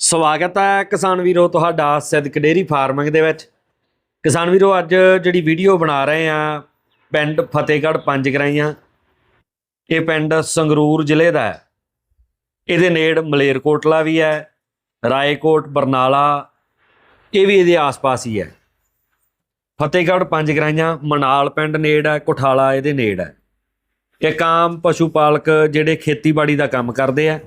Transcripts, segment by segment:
ਸਵਾਗਤ ਹੈ ਕਿਸਾਨ ਵੀਰੋ ਤੁਹਾਡਾ ਸਿੱਧਕ ਡੇਰੀ ਫਾਰਮਿੰਗ ਦੇ ਵਿੱਚ। ਕਿਸਾਨ ਵੀਰੋ, ਅੱਜ ਜਿਹੜੀ ਵੀਡੀਓ ਬਣਾ ਰਹੇ ਆ ਪਿੰਡ ਫਤਿਹਗੜ੍ਹ ਪੰਜ ਗਰਾਈਆਂ। ਇਹ ਪਿੰਡ ਸੰਗਰੂਰ ਜ਼ਿਲ੍ਹੇ ਦਾ ਹੈ। ਇਹਦੇ ਨੇੜ ਮਲੇਰਕੋਟਲਾ ਵੀ ਹੈ, ਰਾਏਕੋਟ, ਬਰਨਾਲਾ, ਇਹ ਵੀ ਇਹਦੇ ਆਸ-ਪਾਸ ਹੀ ਹੈ। ਫਤਿਹਗੜ੍ਹ ਪੰਜ ਗਰਾਈਆਂ, ਮਨਾਲ ਪਿੰਡ ਨੇੜ ਹੈ, ਕੋਠਾਲਾ ਇਹਦੇ ਨੇੜ ਹੈ। ਇੱਕ ਆਮ ਪਸ਼ੂ ਪਾਲਕ ਜਿਹੜੇ ਖੇਤੀਬਾੜੀ ਦਾ ਕੰਮ ਕਰਦੇ ਆ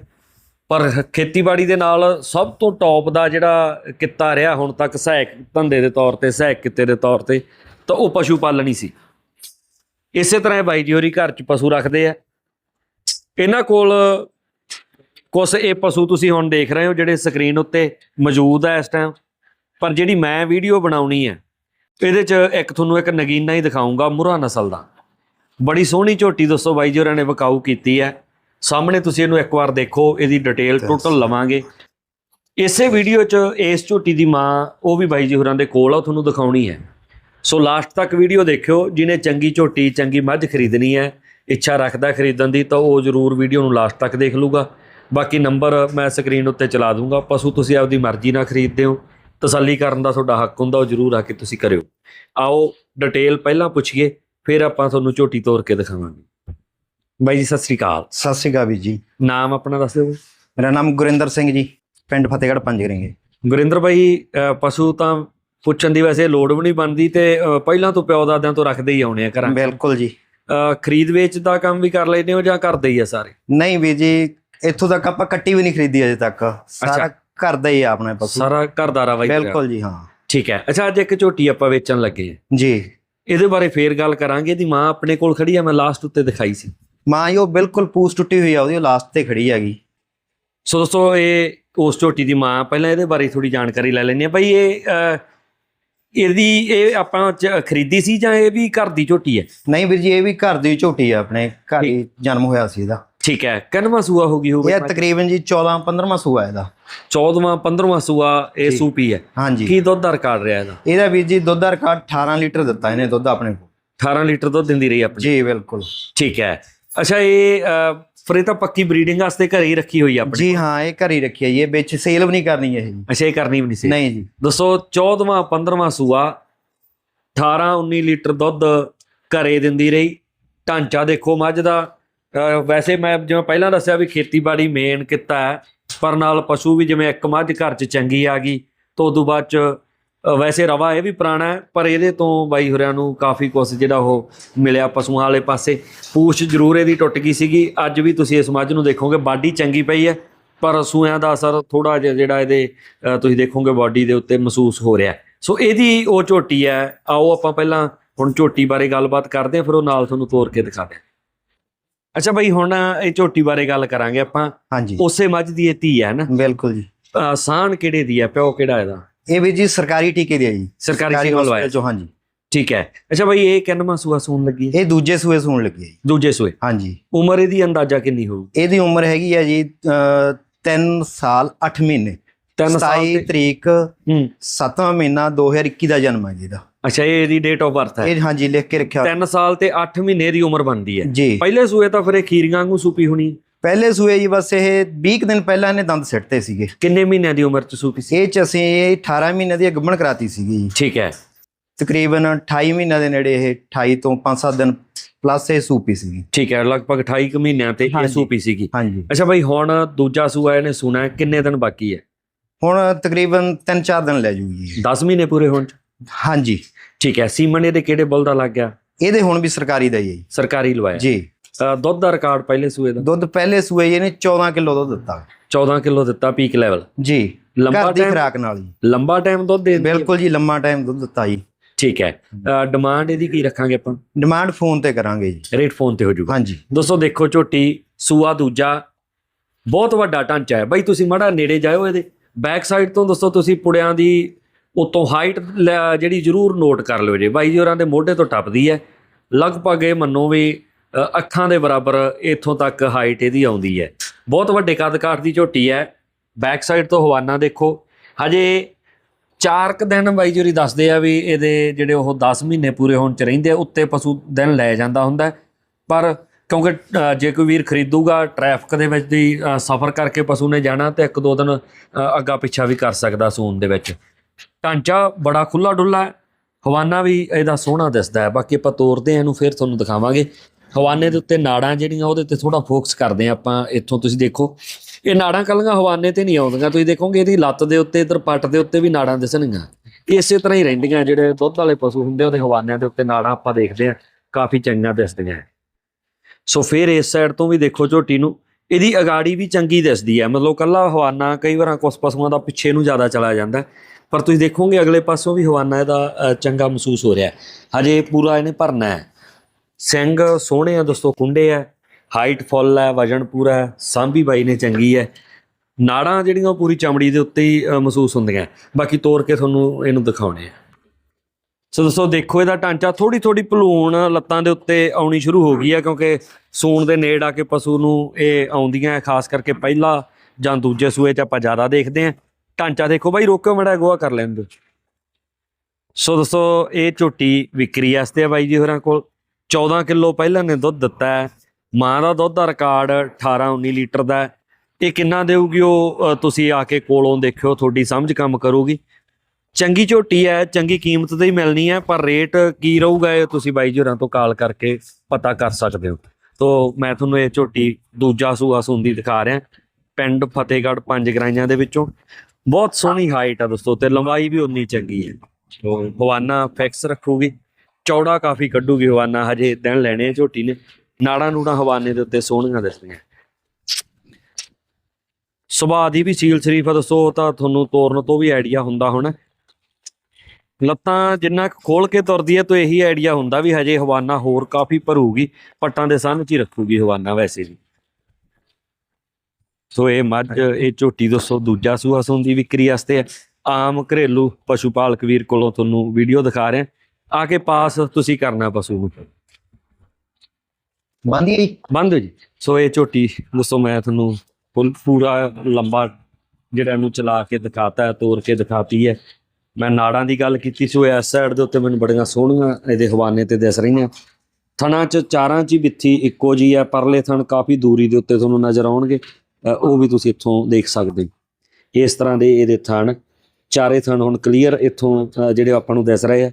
ਪਰ ਖੇਤੀਬਾੜੀ ਦੇ ਨਾਲ ਸਭ ਤੋਂ ਟੌਪ ਦਾ ਜਿਹੜਾ ਕਿੱਤਾ ਰਿਹਾ ਹੁਣ ਤੱਕ ਸਹਾਇਕ ਧੰਦੇ ਦੇ ਤੌਰ ਤੇ, ਸਹਾਇਕ ਕਿੱਤੇ ਦੇ ਤੌਰ ਤੇ, ਤਾਂ ਉਹ ਪਸ਼ੂ ਪਾਲਣ ਹੀ ਸੀ। ਇਸੇ ਤਰ੍ਹਾਂ ਬਾਈ ਜੀ ਹੋਰੀ ਘਰ 'ਚ ਪਸ਼ੂ ਰੱਖਦੇ ਆ। ਇਹਨਾਂ ਕੋਲ ਕੁਝ ਇਹ ਪਸ਼ੂ ਤੁਸੀਂ ਹੁਣ ਦੇਖ ਰਹੇ ਹੋ, ਜਿਹੜੇ ਸਕਰੀਨ ਉੱਤੇ ਮੌਜੂਦ ਆ ਇਸ ਟਾਈਮ ਪਰ ਜਿਹੜੀ ਮੈਂ ਵੀਡੀਓ ਬਣਾਉਣੀ ਹੈ ਇਹਦੇ 'ਚ ਇੱਕ ਤੁਹਾਨੂੰ ਇੱਕ ਨਗੀਨਾ ਹੀ ਦਿਖਾਉਂਗਾ ਮੁਰਾ ਨਸਲ ਦਾ। ਬੜੀ ਸੋਹਣੀ ਝੋਟੀ ਦੱਸੋ ਬਾਈ ਜੀ ਹੋਰਾਂ ਨੇ ਵਿਕਾਊ ਕੀਤੀ ਹੈ ਸਾਹਮਣੇ ਤੁਸੀਂ ਇਹਨੂੰ ਇੱਕ ਵਾਰ ਦੇਖੋ ਇਹਦੀ ਡਿਟੇਲ ਟੋਟਲ ਲਵਾਂਗੇ। ਇਸੇ ਵੀਡੀਓ 'ਚ ਇਸ ਝੋਟੀ ਦੀ ਮਾਂ ਉਹ ਵੀ ਬਾਈ ਜੀ ਹੋਰਾਂ ਦੇ ਕੋਲ ਆ ਤੁਹਾਨੂੰ ਦਿਖਾਉਣੀ ਹੈ। ਸੋ ਲਾਸਟ ਤੱਕ ਵੀਡੀਓ ਦੇਖਿਓ ਜਿਹਨੇ ਚੰਗੀ ਝੋਟੀ ਚੰਗੀ ਮੱਝ ਖਰੀਦਣੀ ਹੈ ਇੱਛਾ ਰੱਖਦਾ ਖਰੀਦਣ ਦੀ ਤਾਂ ਉਹ ਜ਼ਰੂਰ ਵੀਡੀਓ ਨੂੰ ਲਾਸਟ ਤੱਕ ਦੇਖ ਲੂਗਾ। ਬਾਕੀ ਨੰਬਰ ਮੈਂ ਸਕਰੀਨ ਉੱਤੇ ਚਲਾ ਦੂੰਗਾ। ਪਸ਼ੂ ਤੁਸੀਂ ਆਪਦੀ ਮਰਜ਼ੀ ਨਾਲ ਖਰੀਦਦੇ ਹੋ। ਤਸੱਲੀ ਕਰਨ ਦਾ ਤੁਹਾਡਾ ਹੱਕ ਹੁੰਦਾ ਉਹ ਜ਼ਰੂਰ ਆ ਕੇ ਤੁਸੀਂ ਕਰਿਓ। ਆਓ ਡਿਟੇਲ ਪਹਿਲਾਂ ਪੁੱਛੀਏ ਫਿਰ ਆਪਾਂ ਤੁਹਾਨੂੰ ਝੋਟੀ ਤੋੜ ਕੇ ਦਿਖਾਵਾਂਗੇ। ਬਾਈ ਜੀ ਸਤਿ ਸ੍ਰੀ ਅਕਾਲ। ਸਤਿ ਸ਼੍ਰੀ ਅਕਾਲ ਵੀਰ ਜੀ। ਨਾਮ ਆਪਣਾ ਦੱਸ ਦਿਓ। ਮੇਰਾ ਨਾਮ ਗੁਰਿੰਦਰ ਸਿੰਘ ਜੀ ਪਿੰਡ ਫਤਿਹਗੜ੍ਹ ਪੰਜਗਰਿੰਗੇ। ਗੁਰਿੰਦਰ ਅ, ਪਸ਼ੂ ਤਾਂ ਪੁੱਛਣ ਦੀ ਵੈਸੇ ਲੋੜ ਵੀ ਨਹੀਂ ਬਣਦੀ ਤੇ ਪਹਿਲਾਂ ਤੋਂ ਪਿਓ ਦਾਦਿਆਂ ਤੋਂ ਰੱਖਦੇ ਹੀ ਆਉਣੇ ਆ ਘਰਾਂ। ਬਿਲਕੁਲ ਜੀ। ਖਰੀਦ ਵੇਚ ਦਾ ਕੰਮ ਵੀ ਕਰ ਲੈਂਦੇ ਹੋ ਜਾਂ ਕਰਦੇ ਹੀ ਆ ਸਾਰੇ? ਨਹੀਂ ਵੀਰ ਜੀ ਇੱਥੋਂ ਤੱਕ ਆਪਾਂ ਕੱਟੀ ਵੀ ਨਹੀਂ ਖਰੀਦੀ ਅਜੇ ਤੱਕ। ਸਾਰਾ ਘਰ ਦਾ ਹੀ ਆ ਆਪਣੇ ਪਸ਼ੂ। ਸਾਰਾ ਘਰਦਾਰਾ ਬਾਈ ਤੇਰਾ। ਬਿਲਕੁਲ ਜੀ ਹਾਂ। ਠੀਕ ਹੈ। ਅੱਛਾ ਅੱਜ ਇੱਕ ਝੋਟੀ ਆਪਾਂ ਵੇਚਣ ਲੱਗੇ ਜੀ। ਇਹਦੇ ਬਾਰੇ ਫੇਰ ਗੱਲ ਕਰਾਂਗੇ। ਇਹਦੀ ਮਾਂ ਆਪਣੇ ਕੋਲ ਖੜੀ ਆ ਮੈਂ ਲਾਸਟ ਉੱਤੇ ਦਿਖਾਈ ਸੀ। ਮਾਂ ਜੀ ਉਹ ਬਿਲਕੁਲ ਪੂਸ ਟੁੱਟੀ ਹੋਈ ਆ ਉਹਦੀ ਲਾਸਟ ਤੇ ਖੜੀ ਹੈਗੀ। ਸੋ ਦੋਸਤੋ ਇਹ ਉਸ ਝੋਟੀ ਦੀ ਮਾਂ ਪਹਿਲਾਂ ਇਹਦੇ ਬਾਰੇ ਥੋੜੀ ਜਾਣਕਾਰੀ ਲੈ ਲੈਂਦੇ ਆ ਭਾਈ ਇਹ ਇਹਦੀ ਇਹ ਆਪਾਂ ਚ- ਖਰੀਦੀ ਸੀ ਜਾਂ ਇਹ ਵੀ ਘਰ ਦੀ ਝੋਟੀ ਹੈ? ਨਹੀਂ ਵੀਰ ਜੀ ਇਹ ਵੀ ਘਰ ਦੀ ਝੋਟੀ ਆ ਆਪਣੇ ਘਰ ਹੀ ਜਨਮ ਹੋਇਆ ਸੀ ਇਹਦਾ। ਠੀਕ ਹੈ ਕਿੰਨਵਾਂ ਸੂਆ ਹੋ ਗਈ ਹੋਵੇ ਇਹ ਤਕਰੀਬਨ ਜੀ 14 15ਵਾਂ ਸੂਆ ਇਹਦਾ। 14ਵਾਂ 15ਵਾਂ ਸੂਆ ਇਹ। ਸੂਪੀ ਹੈ। ਹਾਂਜੀ। ਕੀ ਦੁੱਧ ਦਾ ਰਿਕਾਰਡ ਰਿਹਾ ਇਹਦਾ? ਇਹਦਾ ਵੀਰ ਜੀ ਦੁੱਧ ਦਾ ਰਿਕਾਰਡ 18 ਲੀਟਰ ਦਿੱਤਾ ਇਹਨੇ ਦੁੱਧ ਆਪਣੇ ਕੋਲ। 18 ਲੀਟਰ ਦੁੱਧ ਦਿੰਦੀ ਰਹੀ ਆਪਣੀ। ਜੀ ਬਿਲਕੁਲ। ਠੀਕ ਹੈ। ਅੱਛਾ ਇਹ ਫਿਰ ਇਹ ਤਾਂ ਪੱਕੀ ਬਰੀਡਿੰਗ ਵਾਸਤੇ ਘਰੇ ਹੀ ਰੱਖੀ ਹੋਈ ਆ ਆਪਣੀ ਜੀ ਹਾਂ ਇਹ ਘਰ ਹੀ ਰੱਖੀ ਹੈ ਇਹ ਵਿੱਚ ਸੇਲ ਵੀ ਨਹੀਂ ਕਰਨੀ ਇਹ। ਅੱਛਾ ਇਹ ਕਰਨੀ ਵੀ ਨਹੀਂ ਸੀ। ਨਹੀਂ ਜੀ। ਦੱਸੋ 14ਵਾਂ 15ਵਾਂ ਸੂਆ 18 19 ਲੀਟਰ ਦੁੱਧ ਘਰੇ ਦਿੰਦੀ ਰਹੀ। ਢਾਂਚਾ ਦੇਖੋ ਮੱਝ ਦਾ। ਵੈਸੇ ਮੈਂ ਜਿਵੇਂ ਪਹਿਲਾਂ ਦੱਸਿਆ ਵੀ ਖੇਤੀਬਾੜੀ ਮੇਨ ਕਿੱਤਾ ਹੈ ਪਰ ਨਾਲ ਪਸ਼ੂ ਵੀ ਜਿਵੇਂ ਇੱਕ ਮੱਝ ਘਰ 'ਚ ਚੰਗੀ ਆ ਗਈ ਤਾਂ ਉਦੋਂ ਬਾਅਦ 'ਚ ਵੈਸੇ ਰਵਾ ਇਹ ਵੀ ਪੁਰਾਣਾ ਹੈ ਪਰ ਇਹਦੇ ਤੋਂ ਬਾਈ ਹੋਰਿਆਂ ਨੂੰ ਕਾਫੀ ਕੁਛ ਜਿਹੜਾ ਉਹ ਮਿਲਿਆ ਪਸ਼ੂਆਂ ਵਾਲੇ ਪਾਸੇ। ਪੂਛ ਜ਼ਰੂਰ ਇਹਦੀ ਟੁੱਟ ਗਈ ਸੀਗੀ। ਅੱਜ ਵੀ ਤੁਸੀਂ ਇਸ ਮੱਝ ਨੂੰ ਦੇਖੋਗੇ ਬਾਡੀ ਚੰਗੀ ਪਈ ਹੈ ਪਰ ਸੂਆਂ ਦਾ ਅਸਰ ਥੋੜਾ ਜਿਹਾ ਜਿਹੜਾ ਇਹਦੇ ਤੁਸੀਂ ਦੇਖੋਗੇ ਬਾਡੀ ਦੇ ਉੱਤੇ ਮਹਿਸੂਸ ਹੋ ਰਿਹਾ। ਸੋ ਇਹਦੀ ਉਹ ਝੋਟੀ ਹੈ ਆਓ ਆਪਾਂ ਪਹਿਲਾਂ ਹੁਣ ਝੋਟੀ ਬਾਰੇ ਗੱਲਬਾਤ ਕਰਦੇ ਹਾਂ ਫਿਰ ਉਹ ਨਾਲ ਤੁਹਾਨੂੰ ਤੋੜ ਕੇ ਦਿਖਾਦੇ ਹਾਂ ਅੱਛਾ ਬਈ ਹੁਣ ਇਹ ਝੋਟੀ ਬਾਰੇ ਗੱਲ ਕਰਾਂਗੇ ਆਪਾਂ। ਹਾਂਜੀ। ਉਸੇ ਮੱਝ ਦੀ ਇਹ ਧੀ ਹੈ ਨਾ? ਬਿਲਕੁਲ ਜੀ। ਸਾਹਣ ਕਿਹੜੇ ਦੀ ਹੈ? ਪਿਓ ਕਿਹੜਾ ਇਹਦਾ? ਇਹ ਵੀ ਜੀ ਸਰਕਾਰੀ ਟੀਕੇ ਦੀ ਹੈ ਜੀ। ਸਰਕਾਰੀ ਟੀਕਾ ਲਵਾਇਆ। hospital ਚੋਂ ਹਾਂਜੀ। ਠੀਕ ਹੈ। ਅੱਛਾ ਬਈ ਇਹ ਕਿੰਨਵਾਂ ਸੂਆ ਸੂਣ ਲੱਗੀ ਹੈ? ਇਹ ਦੂਜੇ ਸੂਏ ਸੂਣ ਲੱਗੀ ਹੈ ਜੀ। ਦੂਜੇ ਸੂਏ? ਹਾਂਜੀ। ਉਮਰ ਇਹਦੀ ਅੰਦਾਜ਼ਾ ਕਿੰਨੀ ਹੋਊਗੀ? ਇਹਦੀ ਉਮਰ ਹੈਗੀ ਹੈ ਜੀ 3 ਸਾਲ 8 ਮਹੀਨੇ। 3 ਸਾਲ 27 ਤੇ- ਤਰੀਕ ਹੂੰ। 7ਵਾਂ ਮਹੀਨਾ 2021 ਦਾ ਜਨਮ ਹੈ ਜੀ ਇਹਦਾ। ਅੱਛਾ ਇਹ ਇਹਦੀ ਡੇਟ ਆਫ ਬਰਥ ਹੈ। ਇਹ ਹਾਂਜੀ ਲਿਖ ਕੇ ਰੱਖਿਆ। 3 ਸਾਲ ਤੇ 8 ਮਹੀਨੇ ਦੀ ਉਮਰ ਬਣਦੀ ਹੈ। ਜੀ। ਪਹਿਲੇ ਸੂਏ ਤਾਂ ਫਿਰ ਇਹ ਖੀਰੀਆਂ ਵਾਂਗੂ ਸੂਪੀ ਹੋਣੀ। ਪਹਿਲੇ ਸੂਏ ਜੀ ਬਸ ਇਹ 20 ਕੁ ਦਿਨ ਪਹਿਲਾਂ ਇਹਨੇ ਦੰਦ ਸਿੱਟਦੇ ਸੀਗੇ। ਕਿੰਨੇ ਮਹੀਨਿਆਂ ਦੀ ਉਮਰ ਚ ਸੂਪੀ ਸੀ? ਇਹ ਚ ਅਸੀਂ ਇਹ 18 ਮਹੀਨੇ ਦੀ ਗੱਭਣ ਕਰਾਤੀ ਸੀਗੀ ਜੀ। ਠੀਕ ਹੈ। ਤਕਰੀਬਨ 28 ਮਹੀਨਿਆਂ ਦੇ ਨੇੜੇ ਇਹ 28 ਤੋਂ 5-7 ਦਿਨ ਪਲੱਸ ਇਹ ਸੂਪੀ ਸੀਗੀ। ਠੀਕ ਹੈ ਲਗਭਗ 28 ਕੁ ਮਹੀਨਿਆਂ ਤੇ ਇਹ। ਸੂਪੀ ਸੀਗੀ। ਹਾਂਜੀ। ਅੱਛਾ ਭਾਈ ਹੁਣ ਦੂਜਾ ਸੂਆ ਇਹਨੇ ਸੁਣਾ ਕਿੰਨੇ ਦਿਨ ਬਾਕੀ ਹੈ? ਹੁਣ ਤਕਰੀਬਨ 3-4 ਦਿਨ ਲੈ ਜੂਗੀ ਜੀ। 10 ਮਹੀਨੇ ਪੂਰੇ ਹੋਣ ਚ? ਹਾਂਜੀ। ਠੀਕ ਹੈ ਸੀਮਨ ਇਹਦੇ ਕਿਹੜੇ ਬੁੱਲ ਦਾ ਲੱਗ ਗਿਆ? ਇਹਦੇ ਹੁਣ ਵੀ ਸਰਕਾਰੀ ਦਾ ਹੀ ਹੈ ਜੀ। ਸਰਕਾਰੀ ਲਵਾਇਆ। ਜੀ। ਦੁੱਧ ਦਾ ਰਿਕਾਰਡ ਪਹਿਲੇ ਸੂਏ ਦਾ। ਦੁੱਧ ਪਹਿਲੇ ਸੂਏ ਇਹਨੇ 14 ਕਿਲੋ ਦੁੱਧ ਦਿੱਤਾ। 14 ਕਿਲੋ ਦਿੱਤਾ ਪੀਕ ਲੈਵਲ ਜੀ ਲੰਬਾ time- ਖੁਰਾਕ ਨਾਲ ਜੀ ਲੰਬਾ ਟਾਈਮ ਦੁੱਧ ਦੇ? ਬਿਲਕੁਲ ਜੀ ਲੰਮਾ ਟਾਈਮ ਦੁੱਧ ਦਿੱਤਾ ਜੀ। ਠੀਕ ਹੈ। ਡਿਮਾਂਡ ਇਹਦੀ ਕੀ ਰੱਖਾਂਗੇ ਆਪਾਂ? ਡਿਮਾਂਡ ਫੋਨ ਤੇ ਕਰਾਂਗੇ ਜੀ। ਰੇਟ ਫੋਨ ਤੇ ਹੋ ਜਾਊਗਾ। ਹਾਂਜੀ। ਦੋਸਤੋ ਦੇਖੋ ਝੋਟੀ ਸੂਆ ਦੂਜਾ ਬਹੁਤ ਵੱਡਾ ਢਾਂਚਾ ਹੈ। ਬਾਈ ਤੁਸੀਂ ਮੜਾ ਨੇੜੇ ਜਾਇਓ ਇਹਦੇ। ਬੈਕ ਸਾਈਡ ਤੋਂ ਦੋਸਤੋ ਤੁਸੀਂ ਪੁੜਿਆਂ ਦੀ ਉਤੋਂ ਹਾਈਟ ਜਿਹੜੀ ਜ਼ਰੂਰ ਨੋਟ ਕਰ ਲਿਓ ਜੇ। ਬਾਈ ਜੀ ਹੋਰਾਂ ਦੇ ਮੋਢੇ ਤੋਂ ਟੱਪਦੀ ਹੈ। ਲਗਭਗ ਇਹ ਮੰਨੋ ਵੀ ਅੱਖਾਂ ਦੇ ਬਰਾਬਰ ਇੱਥੋਂ ਤੱਕ ਹਾਈਟ ਇਹਦੀ ਆਉਂਦੀ ਹੈ। ਬਹੁਤ ਵੱਡੇ ਕੱਦ ਕਾਠ ਦੀ ਝੋਟੀ ਹੈ। ਬੈਕ ਸਾਈਡ ਤੋਂ ਹਵਾਨਾ ਦੇਖੋ। ਹਜੇ ਚਾਰ ਕੁ ਦਿਨ ਬਾਈ ਜੂਰੀ ਦੱਸਦੇ ਆ ਵੀ ਇਹਦੇ ਜਿਹੜੇ ਉਹ 10 ਮਹੀਨੇ ਪੂਰੇ ਹੋਣ ਚ ਰਹਿੰਦੇ ਆ ਉੱਤੇ ਪਸ਼ੂ ਦਿਨ ਲੈ ਜਾਂਦਾ ਹੁੰਦਾ ਪਰ ਕਿਉਂਕਿ ਜੇ ਕੋਈ ਵੀਰ ਖਰੀਦੂਗਾ ਟ੍ਰੈਫਿਕ ਦੇ ਵਿੱਚ ਦੀ ਸਫ਼ਰ ਕਰਕੇ ਪਸ਼ੂ ਨੇ ਜਾਣਾ ਤੇ ਇੱਕ ਦੋ ਦਿਨ ਅ, ਅੱਗਾ ਪਿੱਛਾ ਵੀ ਕਰ ਸਕਦਾ ਸੂਨ ਦੇ ਵਿੱਚ। ਢਾਂਚਾ ਬੜਾ ਖੁੱਲਾ ਡੁੱਲਾ ਹੈ। ਹਵਾਨਾ ਵੀ ਇਹਦਾ ਸੋਹਣਾ ਦਿਸਦਾ ਹੈ। ਬਾਕੀ ਆਪਾਂ ਤੋਰਦੇ ਹਾਂ ਇਹਨੂੰ ਫਿਰ ਤੁਹਾਨੂੰ ਦਿਖਾਵਾਂਗੇ। ਹਵਾਨੇ ਦੇ ਉੱਤੇ ਨਾੜਾਂ ਜਿਹੜੀਆਂ ਉਹਦੇ ਤੇ ਥੋੜਾ ਫੋਕਸ ਕਰਦੇ ਹਾਂ ਆਪਾਂ, ਇੱਥੋਂ ਤੁਸੀਂ ਦੇਖੋ। ਇਹ ਨਾੜਾਂ ਕੱਲੀਆਂ ਹਵਾਨੇ ਤੇ ਨਹੀਂ ਆਉਂਦੀਆਂ, ਤੁਸੀਂ ਦੇਖੋਗੇ ਇਹਦੀ ਲੱਤ ਦੇ ਉੱਤੇ, ਇਧਰ ਪੱਟ ਦੇ ਉੱਤੇ ਵੀ ਨਾੜਾਂ ਦਿਸਣਗੀਆਂ। ਇਸੇ ਤਰ੍ਹਾਂ ਹੀ ਰਹਿੰਦੀਆਂ ਜਿਹੜੇ ਦੁੱਧ ਵਾਲੇ ਪਸ਼ੂ ਹੁੰਦੇ ਉਹਦੇ ਹਵਾਨਿਆਂ ਦੇ ਉੱਤੇ ਨਾੜਾਂ ਆਪਾਂ ਦੇਖਦੇ ਹਾਂ, ਕਾਫੀ ਚੰਗੀਆਂ ਦਿਸਦੀਆਂ। ਹੈ। ਸੋ ਫਿਰ ਇਸ ਸਾਈਡ ਤੋਂ ਵੀ ਦੇਖੋ ਝੋਟੀ ਨੂੰ, ਇਹਦੀ ਅਗਾੜੀ ਵੀ ਚੰਗੀ ਦਿਸਦੀ ਹੈ। ਮਤਲਬ ਕੱਲਾ ਹਵਾਨਾ ਕਈ ਵਾਰਾਂ ਕੁਝ ਪਸ਼ੂਆਂ ਦਾ ਪਿੱਛੇ ਨੂੰ ਜ਼ਿਆਦਾ ਚਲਾ ਜਾਂਦਾ। ਪਰ ਤੁਸੀਂ ਦੇਖੋਗੇ ਅਗਲੇ ਪਾਸੋਂ ਵੀ ਹਵਾਨਾ ਇਹਦਾ ਚੰਗਾ ਮਹਿਸੂਸ ਹੋ ਰਿਹਾ। ਹਜੇ ਪੂਰਾ ਇਹਨੇ ਭਰਨਾ ਹੈ। ਸਿੰਘ ਸੋਹਣੇ ਆ ਦੋਸਤੋ ਕੁੰਡੇ ਆ ਹਾਈਟ ਫੁੱਲ ਹੈ ਵਜਨ ਪੂਰਾ ਹੈ ਸਾਂਭੀ ਬਾਈ ਨੇ ਚੰਗੀ ਹੈ ਨਾੜਾਂ ਜਿਹੜੀਆਂ ਉਹ ਪੂਰੀ ਚਮੜੀ ਦੇ ਉੱਤੇ ਹੀ ਮਹਿਸੂਸ ਹੁੰਦੀਆਂ। ਬਾਕੀ ਤੋੜ ਕੇ ਤੁਹਾਨੂੰ ਇਹਨੂੰ ਦਿਖਾਉਣੇ ਆ। ਸੋ ਦੋਸਤੋ ਦੇਖੋ ਇਹਦਾ ਢਾਂਚਾ ਥੋੜੀ ਥੋੜੀ ਭਲੂਣ ਲੱਤਾਂ ਦੇ ਉੱਤੇ ਆਉਣੀ ਸ਼ੁਰੂ ਹੋ ਗਈ ਹੈ ਕਿਉਂਕਿ ਸੂਣ ਦੇ ਨੇੜ ਆ ਕੇ ਪਸ਼ੂ ਨੂੰ ਇਹ ਆਉਂਦੀਆਂ ਹੈ, ਖਾਸ ਕਰਕੇ ਪਹਿਲਾ ਜਾਂ ਦੂਜੇ ਸੂਏ 'ਚ ਆਪਾਂ ਜ਼ਿਆਦਾ ਦੇਖਦੇ ਹਾਂ ਢਾਂਚਾ ਦੇਖੋ ਬਾਈ ਰੋਕੋ ਮੜਾ ਗੋਆ ਕਰ ਲੈਣ ਦਿਓ। ਸੋ ਦੋਸਤੋ ਇਹ ਝੋਟੀ ਵਿਕਰੀ ਵਾਸਤੇ ਆ ਬਾਈ ਜੀ ਹੋਰਾਂ ਕੋਲ। 14 ਕਿਲੋ ਪਹਿਲਾਂ ਨੇ ਦੁੱਧ ਦਿੱਤਾ ਹੈ। ਮਾਂ ਦਾ ਦੁੱਧ ਦਾ ਰਿਕਾਰਡ 18 19 ਲੀਟਰ ਦਾ ਇਹ ਕਿੰਨਾ ਦੇਊਗੀ ਉਹ ਤੁਸੀਂ ਆ ਕੇ ਕੋਲੋਂ ਦੇਖਿਓ, ਤੁਹਾਡੀ ਸਮਝ ਕੰਮ ਕਰੂਗੀ। ਚੰਗੀ ਝੋਟੀ ਹੈ, ਚੰਗੀ ਕੀਮਤ ਤੇ ਹੀ ਮਿਲਣੀ ਹੈ, ਪਰ ਰੇਟ ਕੀ ਰਹੂਗਾ ਇਹ ਤੁਸੀਂ ਬਾਈ ਜੀ ਹੋਰਾਂ ਤੋਂ ਕਾਲ ਕਰਕੇ ਪਤਾ ਕਰ ਸਕਦੇ ਹੋ। ਤੋ ਮੈਂ ਤੁਹਾਨੂੰ ਇਹ ਝੋਟੀ ਦੂਜਾ ਸੂਆ ਸੁੰਦੀ ਦਿਖਾ ਰਿਹਾ ਪਿੰਡ ਫਤਿਹਗੜ੍ਹ ਪੰਜ ਗਰਾਈਆਂ ਦੇ ਵਿੱਚੋਂ। ਬਹੁਤ ਸੋਹਣੀ ਹਾਈਟ ਆ ਦੋਸਤੋ ਤੇ ਲੰਬਾਈ ਵੀ ਉਨੀ ਚੰਗੀ ਹੈ। ਤੋ ਹਵਾਨਾ ਫਿਕਸ ਰੱਖੂਗੀ। ਚੌੜਾ ਕਾਫੀ ਕੱਢੂਗੀ ਹਵਾਨਾ, ਹਜੇ ਦਿਨ ਲੈਣੇ ਆ ਝੋਟੀ ਨੇ। ਨਾੜਾਂ ਨੂੜਾਂ ਹਵਾਨੇ ਦੇ ਉੱਤੇ ਸੋਹਣੀਆਂ ਦਿਸਦੀਆਂ। ਸੁਭਾਅ ਦੀ ਵੀ ਸੀਲ ਸ਼ਰੀਫ ਆ ਦੋਸਤੋ, ਉਹ ਤਾਂ ਤੁਹਾਨੂੰ ਤੋਰਨ ਤੋਂ ਵੀ ਆਈਡੀਆ ਹੁੰਦਾ ਹੋਣਾ। ਲੱਤਾਂ ਜਿੰਨਾ ਖੋਲ ਕੇ ਤੁਰਦੀ ਹੈ ਤਾਂ ਇਹੀ ਆਈਡੀਆ ਹੁੰਦਾ ਵੀ ਹਜੇ ਹਵਾਨਾ ਹੋਰ ਕਾਫੀ ਭਰੂਗੀ, ਪੱਟਾਂ ਦੇ ਸੰਨ ਚ ਹੀ ਰੱਖੂਗੀ ਹਵਾਨਾ ਵੈਸੇ ਵੀ। ਸੋ ਇਹ ਮੱਝ, ਇਹ ਝੋਟੀ ਦੋਸਤੋ, ਦੂਜਾ ਸੂਆ ਸੁੰਦੀ ਵਿਕਰੀ ਵਾਸਤੇ ਆਮ ਘਰੇਲੂ ਪਸ਼ੂ ਪਾਲਕ ਵੀਰ ਕੋਲੋਂ ਤੁਹਾਨੂੰ ਵੀਡੀਓ ਦਿਖਾ ਰਹੇ। ਹਾਂ। ਆ ਕੇ ਪਾਸ ਤੁਸੀਂ ਕਰਨਾ ਪਸ਼ੂ ਨੂੰ। ਬੰਦੀ ਬੰਦ ਹੋ ਜੀ। ਸੋ ਇਹ ਝੋਟੀ ਦੋਸਤੋ ਮੈਂ ਤੁਹਾਨੂੰ ਫੁੱਲ ਪੂਰਾ ਲੰਬਾ ਜਿਹੜਾ ਇਹਨੂੰ ਚਲਾ ਕੇ ਦਿਖਾਤਾ ਹੈ ਤੋੜ ਕੇ ਦਿਖਾਤੀ ਹੈ। ਮੈਂ ਨਾੜਾਂ ਦੀ ਗੱਲ ਕੀਤੀ ਸੀ ਇਸ ਸਾਈਡ ਦੇ ਉੱਤੇ ਮੈਨੂੰ ਬੜੀਆਂ ਸੋਹਣੀਆਂ ਇਹਦੇ ਹਵਾਨੇ ਤੇ ਦਿਸ ਰਹੀਆਂ। ਥਣਾਂ 'ਚ ਚਾਰਾਂ 'ਚ ਬਿੱਥੀ ਇੱਕੋ ਜੀ ਹੈ ਪਰਲੇ ਥਣ ਕਾਫੀ ਦੂਰੀ ਦੇ ਉੱਤੇ ਤੁਹਾਨੂੰ ਨਜ਼ਰ ਆਉਣਗੇ। ਉਹ ਵੀ ਤੁਸੀਂ ਇੱਥੋਂ ਦੇਖ ਸਕਦੇ ਇਸ ਤਰ੍ਹਾਂ ਦੇ ਇਹਦੇ ਥਣ ਚਾਰੇ ਥਣ ਹੁਣ ਕਲੀਅਰ ਇੱਥੋਂ ਜਿਹੜੇ ਆਪਾਂ ਨੂੰ ਦਿਸ ਰਹੇ ਆ।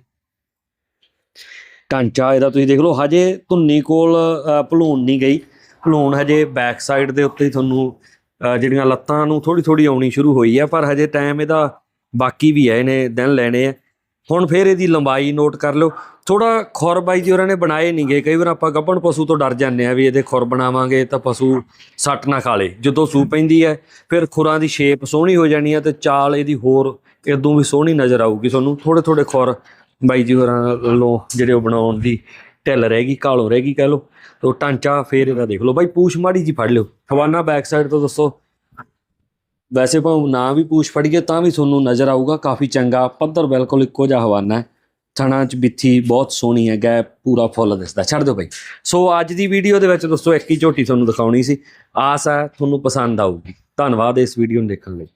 ਢਾਂਚਾ ਇਹਦਾ ਤੁਸੀਂ ਦੇਖ ਲਓ, ਹਜੇ ਧੁੰਨੀ ਕੋਲ ਭਲੂਣ ਨਹੀਂ ਗਈ। ਭਲੂਣ ਹਜੇ ਬੈਕ ਸਾਈਡ ਦੇ ਉੱਤੇ ਤੁਹਾਨੂੰ ਜਿਹੜੀਆਂ ਲੱਤਾਂ ਨੂੰ ਥੋੜੀ ਥੋੜੀ ਆਉਣੀ ਸ਼ੁਰੂ ਹੋਈ ਹੈ ਪਰ ਹਜੇ ਟਾਈਮ ਇਹਦਾ ਬਾਕੀ ਵੀ ਹੈ ਇਹਨੇ ਦਿਨ ਲੈਣੇ ਆ। ਹੁਣ ਫਿਰ ਇਹਦੀ ਲੰਬਾਈ ਨੋਟ ਕਰ ਲਓ। ਥੋੜਾ ਖੁਰ ਬਾਈ ਜੀ ਉਹਨਾਂ ਨੇ ਬਣਾਏ ਨਹੀਂ ਗਏ ਕਈ ਵਾਰ ਆਪਾਂ ਗੱਭਣ ਪਸ਼ੂ ਤੋਂ ਡਰ ਜਾਂਦੇ ਆ ਵੀ ਇਹਦੇ ਖੁਰ ਬਣਾਵਾਂਗੇ ਤਾਂ ਪਸ਼ੂ ਸੱਟ ਨਾ ਖਾ ਲੇ। ਜਦੋਂ ਸੂ ਪੈਂਦੀ ਹੈ ਫਿਰ ਖੁਰਾਂ ਦੀ ਸ਼ੇਪ ਸੋਹਣੀ ਹੋ ਜਾਣੀ ਹੈ ਤੇ ਚਾਲ ਇਹਦੀ ਹੋਰ ਇਦੋਂ ਵੀ ਸੋਹਣੀ ਨਜ਼ਰ ਆਊਗੀ ਤੁਹਾਨੂੰ। ਥੋੜੇ ਥੋੜੇ ਖੁਰ ਬਾਈ ਜੀ ਹੋਰਾਂ ਵੱਲੋਂ ਜਿਹੜੇ ਉਹ ਬਣਾਉਣ ਦੀ ਢਿੱਲ ਰਹਿ ਗਈ ਕਾਲੋ ਰਹਿ ਗਈ ਕਹਿ ਲਓ, ਤੋ ਢਾਂਚਾ ਫੇਰ ਇਹਦਾ ਦੇਖ ਲਓ। ਬਾਈ ਪੂਛ ਮਾੜੀ ਜੀ ਫੜ ਲਿਓ। ਹਵਾਨਾ ਬੈਕ ਸਾਈਡ ਤੋਂ ਦੱਸੋ। ਵੈਸੇ ਭਾਵੇਂ ਨਾ ਵੀ ਪੂਛ ਫੜੀਏ ਤਾਂ ਵੀ ਤੁਹਾਨੂੰ ਨਜ਼ਰ ਆਊਗਾ, ਕਾਫੀ ਚੰਗਾ। ਪੱਧਰ ਬਿਲਕੁਲ ਇੱਕੋ ਜਿਹਾ ਹਵਾਨਾ ਹੈ। ਥਣਾ ਚ ਬਿੱਥੀ ਬਹੁਤ ਸੋਹਣੀ ਹੈ, ਗੈਪ ਪੂਰਾ ਫੁੱਲ ਦਿਸਦਾ। ਛੱਡ ਦਿਓ ਬਾਈ। ਸੋ ਅੱਜ ਦੀ ਵੀਡੀਓ ਦੇ ਵਿੱਚ ਦੋਸਤੋ ਇੱਕ ਹੀ ਝੋਟੀ ਤੁਹਾਨੂੰ ਦਿਖਾਉਣੀ ਸੀ। ਆਸ ਹੈ ਤੁਹਾਨੂੰ ਪਸੰਦ ਆਊਗੀ। ਧੰਨਵਾਦ ਇਸ ਵੀਡੀਓ ਨੂੰ ਦੇਖਣ ਲਈ।